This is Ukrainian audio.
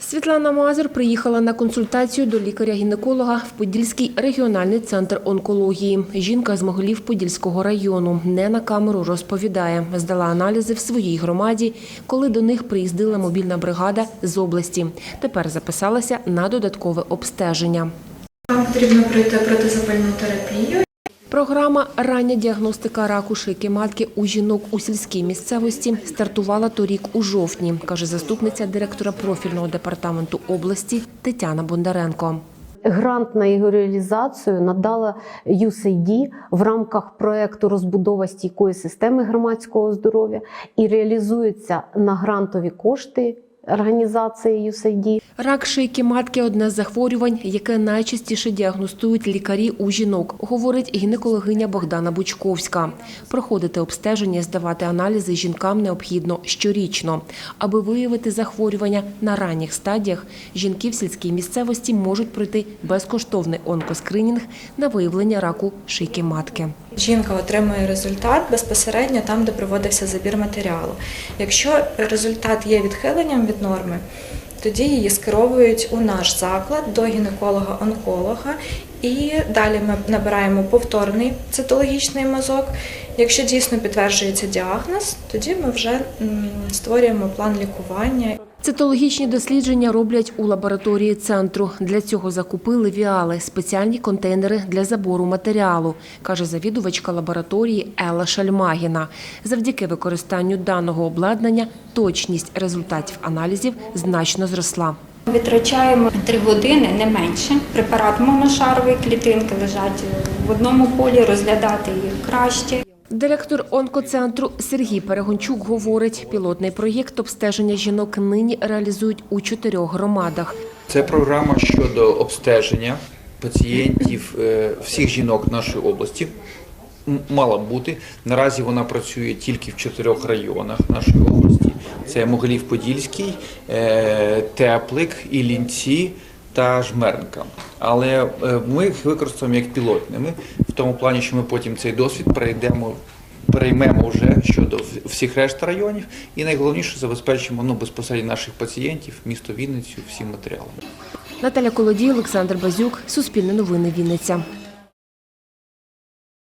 Світлана Мазур приїхала на консультацію до лікаря-гінеколога в Подільський регіональний центр онкології. Жінка з Могилів Подільського району не на камеру розповідає. Здала аналізи в своїй громаді, коли до них приїздила мобільна бригада з області. Тепер записалася на додаткове обстеження. Вам потрібно пройти протизапальну терапію. Програма Рання діагностика раку шийки матки у жінок у сільській місцевості стартувала торік у жовтні, каже заступниця директора профільного департаменту області Тетяна Бондаренко. Грант на його реалізацію надала USAID в рамках проекту розбудова стійкої системи громадського здоров'я і реалізується на грантові кошти організації USAID. Рак шийки матки одне з захворювань, яке найчастіше діагностують лікарі у жінок, говорить гінекологиня Богдана Бучковська. Проходити обстеження, здавати аналізи жінкам необхідно щорічно. Аби виявити захворювання на ранніх стадіях, жінки в сільській місцевості можуть пройти безкоштовний онкоскринінг на виявлення раку шийки матки. Жінка отримує результат безпосередньо там, де проводився забір матеріалу. Якщо результат є відхиленням від норми, тоді її скеровують у наш заклад до гінеколога-онколога. І далі ми набираємо повторний цитологічний мазок. Якщо дійсно підтверджується діагноз, тоді ми вже створюємо план лікування. Цитологічні дослідження роблять у лабораторії центру. Для цього закупили віали – спеціальні контейнери для забору матеріалу, каже завідувачка лабораторії Елла Шальмагіна. Завдяки використанню даного обладнання точність результатів аналізів значно зросла. Витрачаємо 3 години, не менше. Препарат моношарової клітинки лежать в одному полі, розглядати їх краще. Директор онкоцентру Сергій Перегончук говорить, пілотний проєкт обстеження жінок нині реалізують у чотирьох громадах. Це програма щодо обстеження пацієнтів е, всіх жінок нашої області. Мала бути. Наразі вона працює тільки в чотирьох районах нашої області: це Могилів-Подільський, е, Теплик, Іллінці та Жмеренка. Але е, ми їх використовуємо як пілотними в тому плані, що ми потім цей досвід перейдемо. Переймемо вже щодо всіх решт районів, і найголовніше забезпечимо ну, безпосередньо наших пацієнтів, місто Вінницю, всім матеріалами. Наталя Колодій, Олександр Базюк, Суспільне новини Вінниця.